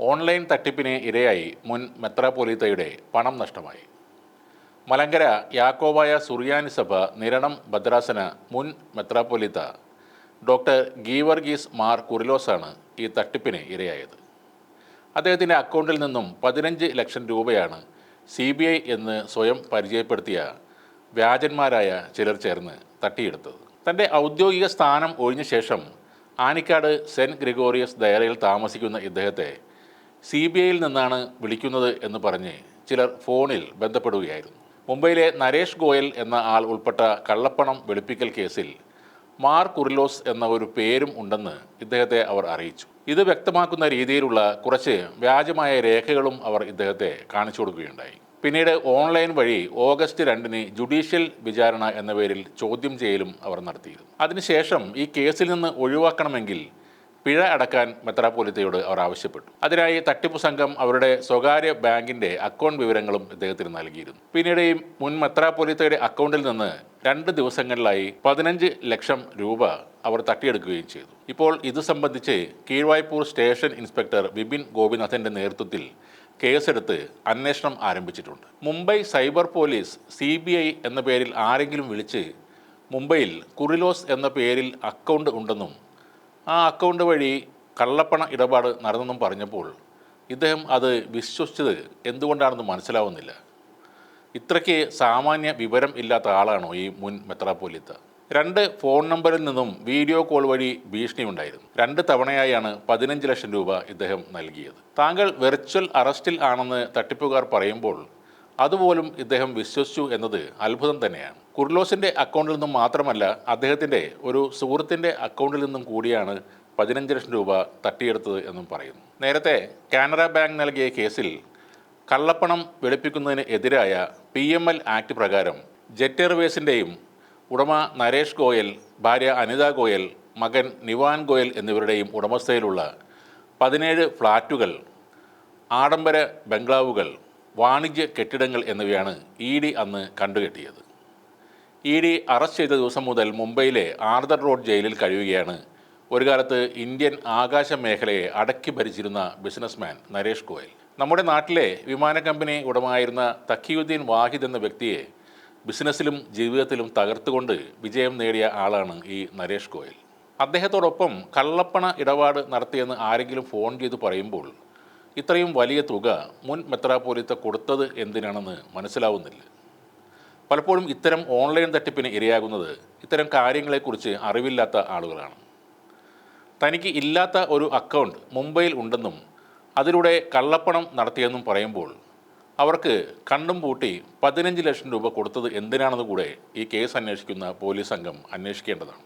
Online തട്ടിപ്പിന് ഇരയായി മുൻ മെത്രാപോലീത്തയുടെ പണം നഷ്ടമായി. മലങ്കര യാക്കോബായ സുറിയാനി സഭ നിരണം ഭദ്രാസന മുൻ മെത്രാപൊലീത്ത ഡോക്ടർ ഗീവർഗീസ് മാർ കുറിലോസാണ് ഈ തട്ടിപ്പിന് ഇരയായത്. അദ്ദേഹത്തിന്റെ അക്കൗണ്ടിൽ നിന്നും പതിനഞ്ച് ലക്ഷം രൂപയാണ് സി ബി ഐ എന്ന് സ്വയം പരിചയപ്പെടുത്തിയ വ്യാജന്മാരായ ചിലർ ചേർന്ന് തട്ടിയെടുത്തത്. തന്റെ ഔദ്യോഗിക സ്ഥാനം ഒഴിഞ്ഞ ശേഷം ആനിക്കാട് സെന്റ് ഗ്രിഗോറിയസ് ദയറയിൽ താമസിക്കുന്ന ഇദ്ദേഹത്തെ സി ബി ഐയിൽ നിന്നാണ് വിളിക്കുന്നത് എന്ന് പറഞ്ഞ് ചിലർ ഫോണിൽ ബന്ധപ്പെടുകയായിരുന്നു. മുംബൈയിലെ നരേഷ് ഗോയൽ എന്ന ആൾ ഉൾപ്പെട്ട കള്ളപ്പണം വെളുപ്പിക്കൽ കേസിൽ മാർ കുറിലോസ് എന്ന ഒരു പേരും ഉണ്ടെന്ന് ഇദ്ദേഹത്തെ അവർ അറിയിച്ചു. ഇത് വ്യക്തമാക്കുന്ന രീതിയിലുള്ള കുറച്ച് വ്യാജമായ രേഖകളും അവർ ഇദ്ദേഹത്തെ കാണിച്ചു കൊടുക്കുകയുണ്ടായി. പിന്നീട് ഓൺലൈൻ വഴി ഓഗസ്റ്റ് രണ്ടിന് ജുഡീഷ്യൽ വിചാരണ എന്ന പേരിൽ ചോദ്യം ചെയ്യലും അവർ നടത്തിയിരുന്നു. അതിനുശേഷം ഈ കേസിൽ നിന്ന് ഒഴിവാക്കണമെങ്കിൽ പിഴ അടക്കാൻ മെത്രാപ്പോലിത്തയോട് അവർ ആവശ്യപ്പെട്ടു. അതിനായി തട്ടിപ്പ് സംഘം അവരുടെ സ്വകാര്യ ബാങ്കിന്റെ അക്കൗണ്ട് വിവരങ്ങളും ഇദ്ദേഹത്തിന് നൽകിയിരുന്നു. പിന്നീട് ഈ മുൻ മെത്രാപ്പോലിത്തയുടെ അക്കൗണ്ടിൽ നിന്ന് രണ്ട് ദിവസങ്ങളിലായി പതിനഞ്ച് ലക്ഷം രൂപ അവർ തട്ടിയെടുക്കുകയും ചെയ്തു. ഇപ്പോൾ ഇത് സംബന്ധിച്ച് കീഴ്വായ്പൂർ സ്റ്റേഷൻ ഇൻസ്പെക്ടർ ബിപിൻ ഗോപിനാഥന്റെ നേതൃത്വത്തിൽ കേസെടുത്ത് അന്വേഷണം ആരംഭിച്ചിട്ടുണ്ട്. മുംബൈ സൈബർ പോലീസ് സി എന്ന പേരിൽ ആരെങ്കിലും വിളിച്ച് മുംബൈയിൽ കുറിലോസ് എന്ന പേരിൽ അക്കൗണ്ട് ഉണ്ടെന്നും ആ അക്കൗണ്ട് വഴി കള്ളപ്പണ ഇടപാട് നടന്നെന്നും പറഞ്ഞപ്പോൾ ഇദ്ദേഹം അത് വിശ്വസിച്ചത് എന്തുകൊണ്ടാണെന്ന് മനസ്സിലാവുന്നില്ല. ഇത്രയ്ക്ക് സാമാന്യ വിവരം ഇല്ലാത്ത ആളാണോ ഈ മുൻ മെത്രാപ്പോലിത്ത? രണ്ട് ഫോൺ നമ്പറിൽ നിന്നും വീഡിയോ കോൾ വഴി ഭീഷണി ഉണ്ടായിരുന്നു രണ്ട് തവണയായാണ് പതിനഞ്ച് ലക്ഷം രൂപ ഇദ്ദേഹം നൽകിയത്. താങ്കൾ വെർച്വൽ അറസ്റ്റിൽ ആണെന്ന് തട്ടിപ്പുകാർ പറയുമ്പോൾ അതുപോലും ഇദ്ദേഹം വിശ്വസിച്ചു എന്നത് അത്ഭുതം തന്നെയാണ്. കുർലോസിന്റെ അക്കൗണ്ടിൽ നിന്നും മാത്രമല്ല അദ്ദേഹത്തിന്റെ ഒരു സുഹൃത്തിന്റെ അക്കൗണ്ടിൽ നിന്നും കൂടിയാണ് പതിനഞ്ച് ലക്ഷം രൂപ തട്ടിയെടുത്തത് എന്നും പറയുന്നു. നേരത്തെ കാനറ ബാങ്ക് നൽകിയ കേസിൽ കള്ളപ്പണം വെളുപ്പിക്കുന്നതിന് എതിരായ പി എം എൽ ആക്ട് പ്രകാരം ജെറ്റ് എയർവേസിന്റെയും ഉടമ നരേഷ് ഗോയൽ ഭാര്യ അനിത ഗോയൽ മകൻ നിവാൻ ഗോയൽ എന്നിവരുടെയും ഉടമസ്ഥയിലുള്ള പതിനേഴ് ഫ്ലാറ്റുകൾ ആഡംബര ബംഗ്ലാവുകൾ വാണിജ്യ കെട്ടിടങ്ങൾ എന്നിവയാണ് ഇ ഡി അന്ന് കണ്ടുകെട്ടിയത്. ഇ ഡി അറസ്റ്റ് ചെയ്ത ദിവസം മുതൽ മുംബൈയിലെ ആർദർ റോഡ് ജയിലിൽ കഴിയുകയാണ്. ഒരു കാലത്ത് ഇന്ത്യൻ ആകാശ മേഖലയെ അടക്കി ഭരിച്ചിരുന്ന ബിസിനസ്മാൻ നരേഷ് ഗോയൽ. നമ്മുടെ നാട്ടിലെ വിമാന കമ്പനി ഉടമയായിരുന്ന തക്കിയുദ്ദീൻ വാഹിദ് എന്ന വ്യക്തിയെ ബിസിനസ്സിലും ജീവിതത്തിലും തകർത്തുകൊണ്ട് വിജയം നേടിയ ആളാണ് ഈ നരേഷ് ഗോയൽ. അദ്ദേഹത്തോടൊപ്പം കള്ളപ്പണ ഇടപാട് നടത്തിയെന്ന് ആരെങ്കിലും ഫോൺ ചെയ്ത് പറയുമ്പോൾ ഇത്രയും വലിയ തുക മുൻ മെത്രാപോലിത്ത കൊടുത്തത് എന്തിനാണെന്ന് മനസ്സിലാവുന്നില്ല. പലപ്പോഴും ഇത്തരം ഓൺലൈൻ തട്ടിപ്പിന് ഇരയാകുന്നത് ഇത്തരം കാര്യങ്ങളെക്കുറിച്ച് അറിവില്ലാത്ത ആളുകളാണ്. തനിക്ക് ഇല്ലാത്ത ഒരു അക്കൗണ്ട് മുംബൈയിൽ ഉണ്ടെന്നും അതിലൂടെ കള്ളപ്പണം നടത്തിയെന്നും പറയുമ്പോൾ അവർക്ക് കണ്ടും പൂട്ടി പതിനഞ്ച് ലക്ഷം രൂപ കൊടുത്തത് എന്തിനാണെന്ന് കൂടെ ഈ കേസ് അന്വേഷിക്കുന്ന പോലീസ് സംഘം അന്വേഷിക്കേണ്ടതാണ്.